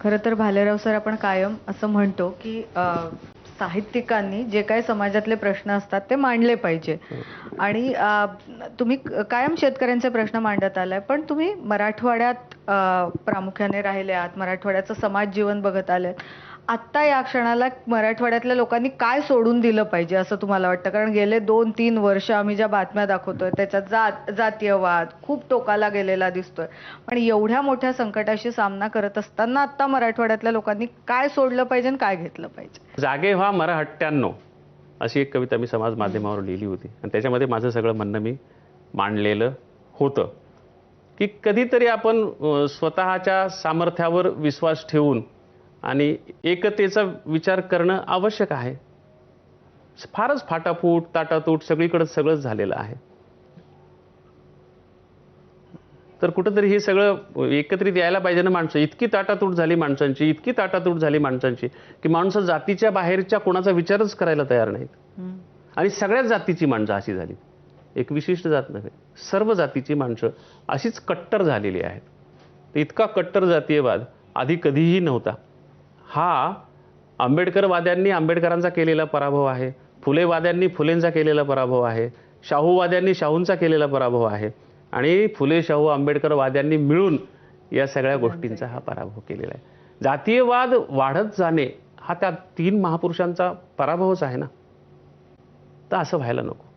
खरं तर भालेराव सर आपण कायम असं म्हणतो की साहित्यिकांनी जे काही समाजातले प्रश्न असतात ते मांडले पाहिजे. आणि अ, तुम्ही कायम शेतकऱ्यांचे प्रश्न मांडत आलाय पण तुम्ही मराठवाड्यात प्रामुख्याने राहिले आहात मराठवाड्याचं समाज जीवन बघत आले आत्ता या क्षणाला मराठवाड्यातल्या लोकांनी काय सोडून दिलं पाहिजे असं तुम्हाला वाटतं? कारण गेले दोन तीन वर्ष आम्ही ज्या बातम्या दाखवतोय त्याच्यात जात जातीयवाद खूप टोकाला गेलेला दिसतोय. पण एवढ्या मोठ्या संकटाशी सामना करत असताना आत्ता मराठवाड्यातल्या लोकांनी काय सोडलं पाहिजे आणि काय घेतलं पाहिजे? जागे व्हा मराहट्ट्यांनो अशी एक कविता मी समाज माध्यमावर लिहिली होती. आणि त्याच्यामध्ये माझं सगळं म्हणणं मी मांडलेलं होतं. की कधीतरी आपण स्वतःच्या सामर्थ्यावर विश्वास ठेवून आणि एकतेचा विचार करणं आवश्यक आहे. फारच फाटाफूट ताटातूट सगळीकडे सगळंच झालेलं आहे. तर कुठंतरी हे सगळं एकत्रित यायला पाहिजे ना माणसं. इतकी ताटातूट झाली माणसांची इतकी ताटातूट झाली माणसांची की माणसं जातीच्या बाहेरच्या कोणाचा विचारच करायला तयार नाहीत. आणि सगळ्याच जातीची माणसं अशी झाली एक विशिष्ट जात नव्हे. सर्व जातीची माणसं अशीच कट्टर झालेली आहेत. इतका कट्टर जातीयवाद आधी कधीही नव्हता. हा आंबेडकरवाद्यांनी आंबेडकरांचा केलेला पराभव आहे. फुलेवाद्यांनी फुलेंचा केलेला पराभव आहे. शाहूवाद्यांनी शाहूंचा केलेला पराभव आहे. आणि फुले शाहू आंबेडकरवाद्यांनी मिळून या सगळ्या गोष्टींचा हा पराभव केलेला आहे. जातीयवाद वाढत जाणे हा त्या तीन महापुरुषांचा पराभवच आहे ना? तर असं व्हायला नको.